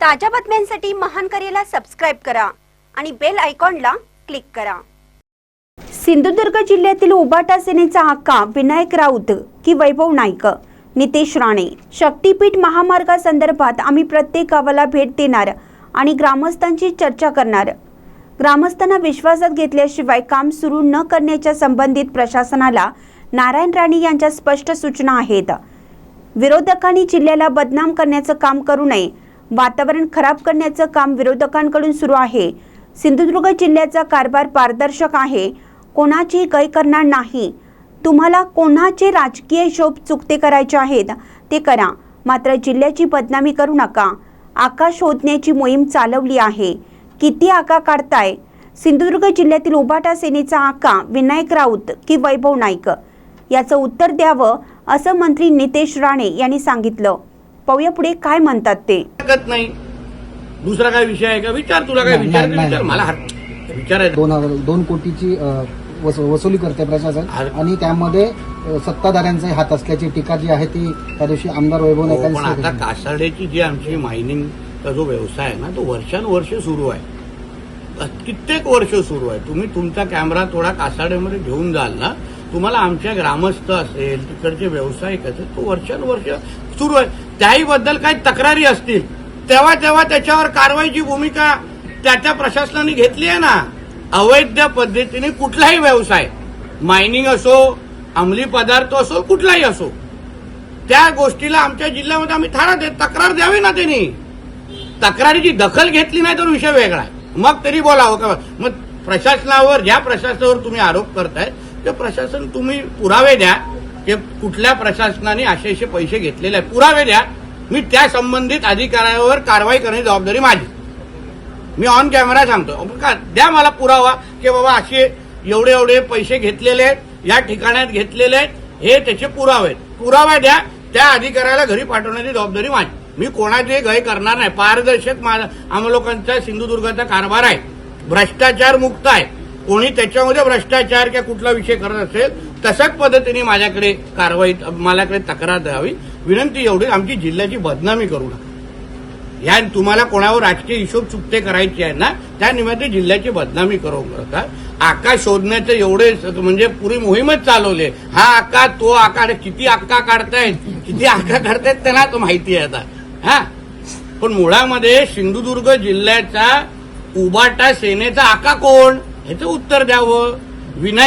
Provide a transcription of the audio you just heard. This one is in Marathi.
ताज्या बातम्यांसाठी महान करेला सबस्क्राईब करा आणि बेल आयकॉनला क्लिक करा. सिंधुदुर्ग जिल्ह्यातील उबाटा सेनेचा हक्का विनायक राऊत की वैभव नाईक? नितेश राणे शक्तीपीठ महामार्गासंदर्भात आम्ही प्रत्येक गावाला भेट देणार आणि ग्रामस्थांची चर्चा करणार. ग्रामस्थांना विश्वासात घेतल्याशिवाय काम सुरू न करण्याच्या संबंधित प्रशासनाला नारायण राणे यांच्या स्पष्ट सूचना आहेत. विरोधकांनी जिल्ह्याला बदनाम करण्याचं काम करू नये वातावरण खराब करण्याचं काम विरोधकांकडून सुरू आहे. सिंधुदुर्ग जिल्ह्याचा कारभार पारदर्शक आहे. कोणाची गय करणार नाही. तुम्हाला कोणाचे राजकीय शोभ चुकते करायचे आहेत ते करा. मात्र जिल्ह्याची बदनामी करू नका. आका शोधण्याची मोहीम चालवली आहे. किती आका काढताय? सिंधुदुर्ग जिल्ह्यातील उबाटा सेनेचा आका विनायक राऊत की वैभव नाईक? याचं उत्तर द्यावं असं मंत्री नितेश राणे यांनी सांगितलं. पाहूया पुढे काय म्हणतात ते. हरकत नाही. दुसरा काय विषय आहे का? विचार तुला काय नाही, विचारायचं नाही, विचार नाही. मला हर- विचारायचं दोन हजार दोन कोटीची अ, वस- वसुली करते प्रशासन. आणि त्यामध्ये अ, सत्ताधाऱ्यांचाही हात असल्याची टीका जी आहे ती त्या दिवशी आमदार वैभव हो, पण नाईकांनी आता केली. कासाड्याची जी आमची मायनिंगचा जो व्यवसाय आहे ना तो वर्षानुवर्ष सुरू आहे. कित्येक वर्ष सुरू आहे. तुम्ही तुमचा कॅमेरा थोडा कासाड्यामध्ये घेऊन जाल ना तुम्हाला आमच्या ग्रामस्थ असेल तिकडचे व्यावसायिक असेल तो वर्षानुवर्ष सुरू आहे. त्याही बद्दल काही तक्रारी असतील. तेव्हा तेव्हा त्याच्यावर कारवाईची भूमिका त्या त्या प्रशासनाने घेतली आहे ना? अवैध पद्धतीने कुठलाही व्यवसाय मायनिंग असो अंमली पदार्थ असो कुठलाही असो त्या गोष्टीला आमच्या जिल्ह्यामध्ये आम्ही थारा दे तक्रार द्यावी ना त्यांनी. तक्रारीची दखल घेतली नाही तर विषय वेगळा आहे. मग तरी बोलावं का? मग प्रशासनावर ज्या प्रशासनावर तुम्ही आरोप करतायत ते प्रशासन तुम्ही पुरावे द्या. की कुठल्या प्रशासनाने असे असे पैसे घेतलेले आहेत पुरावे द्या. मी त्या संबंधित अधिकाऱ्यावर कारवाई करण्याची जबाबदारी माझी. मी ऑन कॅमेरा सांगतो का द्या मला पुरावा की बाबा असे एवढे एवढे पैसे घेतलेले आहेत या ठिकाणात घेतलेले आहेत हे त्याचे पुरावे आहेत. पुरावा द्या त्या अधिकाऱ्याला घरी पाठवण्याची जबाबदारी माझी. मी कोणाचे गय करणार नाही. पारदर्शक मा- आम्हा लोकांचा सिंधुदुर्गाचा कारभार आहे. भ्रष्टाचार मुक्त आहे. कोणी त्याच्यामध्ये भ्रष्टाचार किंवा कुठला विषय करत असेल तशाच पद्धतीने माझ्याकडे कारवाई माझ्याकडे तक्रार द्यावी. विनंती एवढी आमची जिल्ह्याची बदनामी करू नका. या तुम्हाला कोणावर राजकीय हिशोब चुकते करायचे आहे ना त्या निमित्त जिल्ह्याची बदनामी करू नका. आका शोधण्याचे एवढे म्हणजे पुरी मोहीमच चालवले हा आका तो आका किती आका काढतायत किती आका काढतायत त्यांना तो माहिती आहे आता. हा? पण मुळामध्ये सिंधुदुर्ग जिल्ह्याचा उबाटा सेनेचा आका कोण? ह्याचं उत्तर द्यावं. विनायक